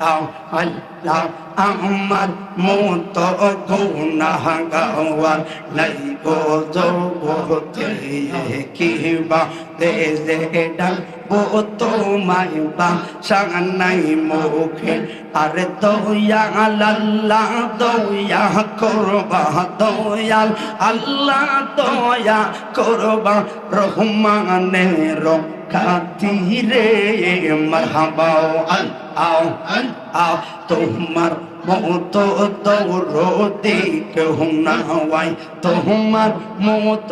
আল্লাহ আল্লাহ আমার মত গুনাহ গাওয়ার নাই গো কিবা দেজে ডাকবো তোমায় বা সাংনাই মুখে। আল্লাহ, দয়া করবা, দয়াল আল্লাহ, দয়া করবা। রহমানের খাতিরে মারহাবা আও আও তোমার মত দৌড়তে কেউ নাওয়াই তোমার মত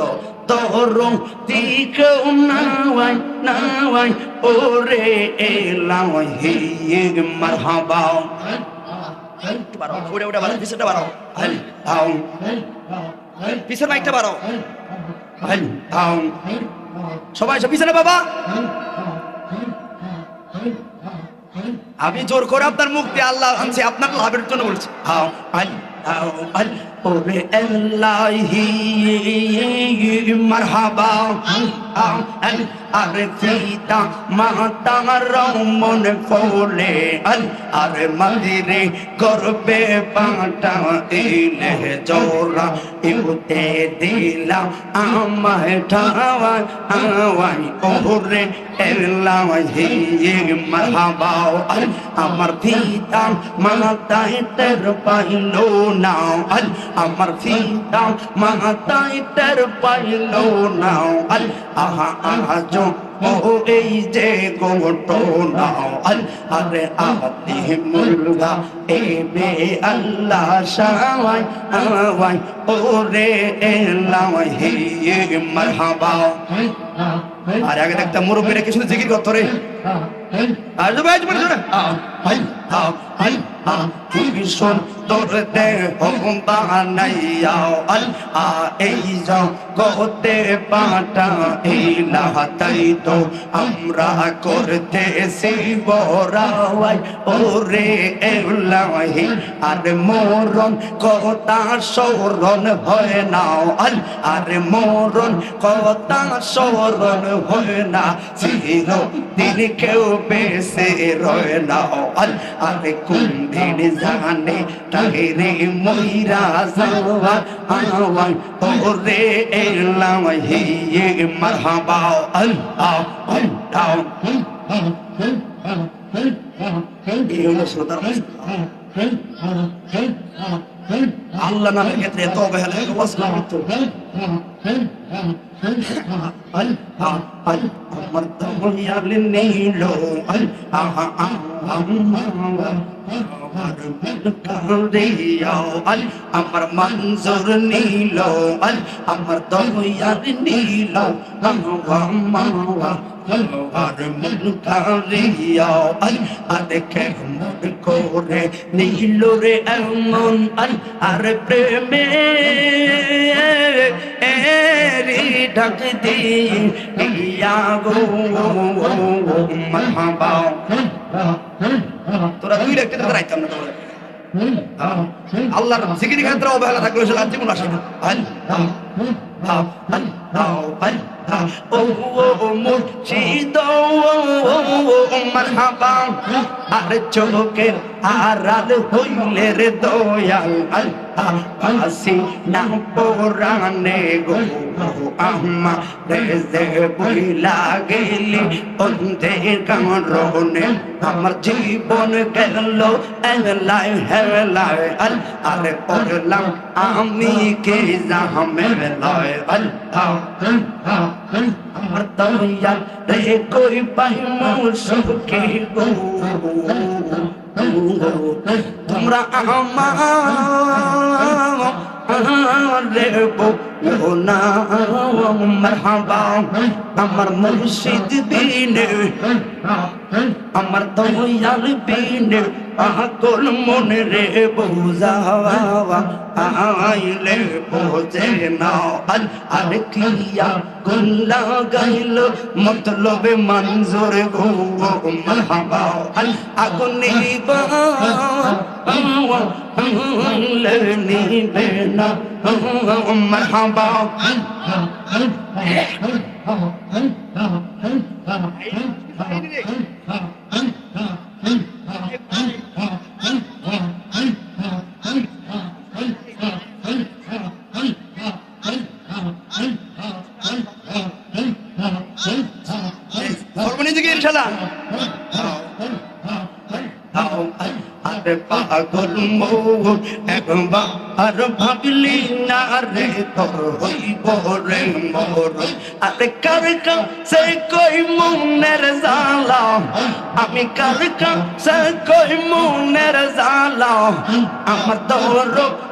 দৌড়তে কেউ নাওয়াই নাওয়াই ওরে এলাম হে মারহাবা। বাড়াও উড়ে উড়ে বাড়াও পিছনটা বাড়াও। আও পিছন মাইকটা বাড়াও। আও সবাই সব পিছনে বাবা। আমি জোর করে আপনার মুখ দিয়ে আল্লাহ আনছি আপনার লাভের জন্য বলছি। আল্লাহ মারহাবা আরে পিতা মাতা রমন ফলে আল, আরে মন্দিরে করবে পাটা ইলে জোরা ইউতে দিলা আমায় ঠাওয়াই আওয়াই ওরে এলাহি মারহাবা আল, আমার পিতা মাতাই তের পাইলো না। আল, আমার পিতা মাতাই তের পাইলো না। আহা আহা জো ও এই যে ঘটনা আরে আপনি মুর্গা এ বে আল্লাহ সাওয়াই আওয়াই ওরে এলাম হে মারহাবা। আর আগে দেখতাম মুরব্বীরা কিছু জিকির করতো রে। আমরা বরাওয়াই ওরে এলাহি আর মরণ কথা স্মরণ হয় আল আর মরণ কথা স্মরণ হয় না চির কেউ বেসে রয় নাও আল আরে কোন দিন জানে তাহিরে মইরা যাওয়া। আওয়াই ওরে এলাম, হিয়ে মারহাবা। আল আও আল আও এই হলো শ্রোতার। আল্লাহ নামের ক্ষেত্রে এত অবহেলা অবস্থা করতো আল আ আল আমার দয়াল নীল আল আহা আল আমার মঞ্জুর নীল আল আমার দয়াল নীল আর মন কারিয়া আল আর কেমন করে নীল রে এমন আল আর প্রেমে এরি ঢাক দি ইয়া গো মারহাবা তোরা দুই রাখতে তো রাইতাম না তোরা আল্লাহর জিকির ক্ষেত্রে অবহেলা থাকলে সে লাজ্জে মনে আসে না। আর চোখের আড়াল হইলে রে দয়াল আল্লাহ আসি না পোরানে গো আম্মা রেজে বইলা গেলি অন্ধের কারণে আমার জীবন গেল এলাই হেলাই আল আরে পড়লাম আমি কে জাহামে লয় আল্লাহ আমার দয়াল রে কই পাই মোর সুখে গো তোমরা আমার মুর্শিদ বিনে আমার দয়াল বিনে পাগল মনে রে বোঝাওয়া আইলে বোঝে না আর কিয়া গুল্লা গাইল মতলবে মঞ্জুর গো মারহাবা আগুনে বা নিবে না মারহাবা আল্লাহ আরে পাগল ভাবলি না রে তোর হইব রে মোর। আরে কার কাছে কই মনের জালা আমি কার কাছে কই মনের জালা আমার তোর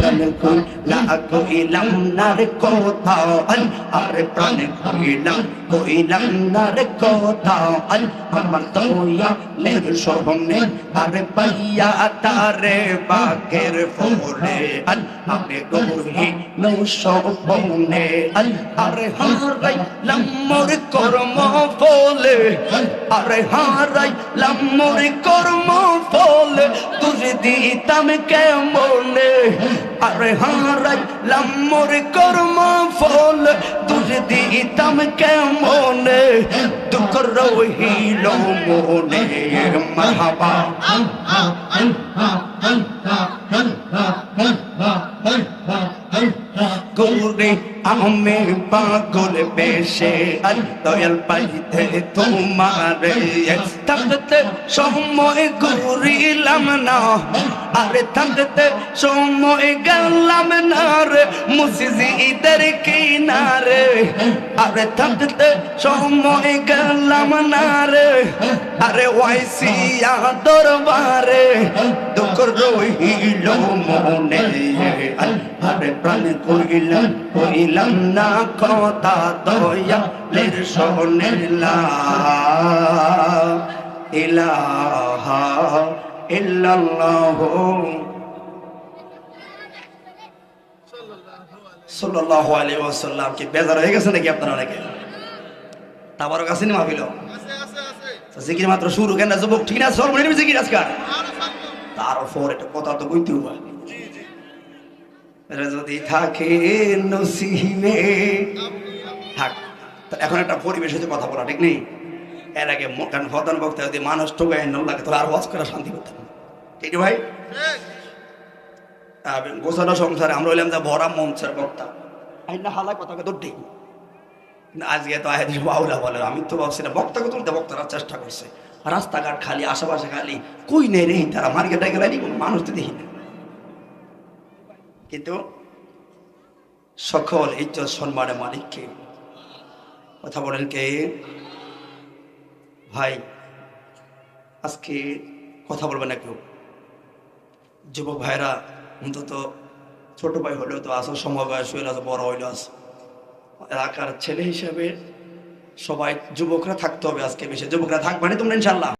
প্রাণ কইলা কইলাম না রে কথা আরে প্রাণ কইলাম কইলাম না রে কথা আমার দয়া লের সহনে আরে পাইয়া তারে বাগের ফোরে আমি গহি নৌ সপনে আরে হারাই লাম্মর কর্ম ফলে আরে হারাই লাম্মর কর্ম ফলে তুঝে দিতাম কেমনে? আরে হারাই লাম্মর কর্ম ফলে তুঝে দিতাম কেমনে? দুঃখ রহিল মনে, মাহাবা। গৌরে, আমি পাগল বেশে দয়াল পাইতে তোমার। থাকতে সময় ঘুরিলাম না। আরে থাকতে সময় গেলাম না রে মুসিজিদের কিনারে। আরে থাকতে সময় গেলাম না রে, আরে ওয়াইসিয়া দরবারে। দুঃখ রহিল মনে আরে প্রাণ কইলাম কইলাম না, কথা দয়া লের শোনেলা ইলাহা ইল্লাল্লাহ সাল্লাল্লাহু আলাইহি ওয়াসাল্লাম। কি বেজার হয়ে গেছে নাকি আপনারা অনেকে তাবারও কাছে নি মাহফিল জিকির মাত্র শুরু কেন যুবক ঠিক না সর্বনিম্ন জিকির আজকাল তারপর এটা কথা তো কইতে হবে। যদি থাকে নসিবে থাক। এখন একটা পরিবেশ হচ্ছে কথা বলা ঠিক নেই? এর আগে কারণ প্রধান বক্তা যদি মানুষ টোকায় ন লাগে আর ওয়াজ করা শান্তি করতাম ঠিক ভাই? আহ, সংসারে আমরা হইলাম যা ভরা মঞ্চের বক্তা। আইনা হালা কথাকে ঠিক আজকে তো আয়াত বাউলা বলে আমি তো ভাবছি না বক্তাকে তুলতে বক্তারা চেষ্টা করছে। রাস্তাঘাট খালি আশেপাশে খালি। কই নেই রে তারা মার্কেটে গেলে মানুষ তো দেখি না। কিন্তু সকল ইজ্জত সম্মানের মালিককে কথা বলেন কে? ভাই, আজকে কথা বলবে না কেউ যুবক ভাইরা, অন্তত ছোট ভাই হলেও তো আসো সমবয়স হইলে আসো বড় হইলে আসো এলাকার ছেলে হিসাবে সবাই যুবকরা থাকতে হবে আজকে, বেশি যুবকরা থাকবে না তোমরা ইনশাল্লাহ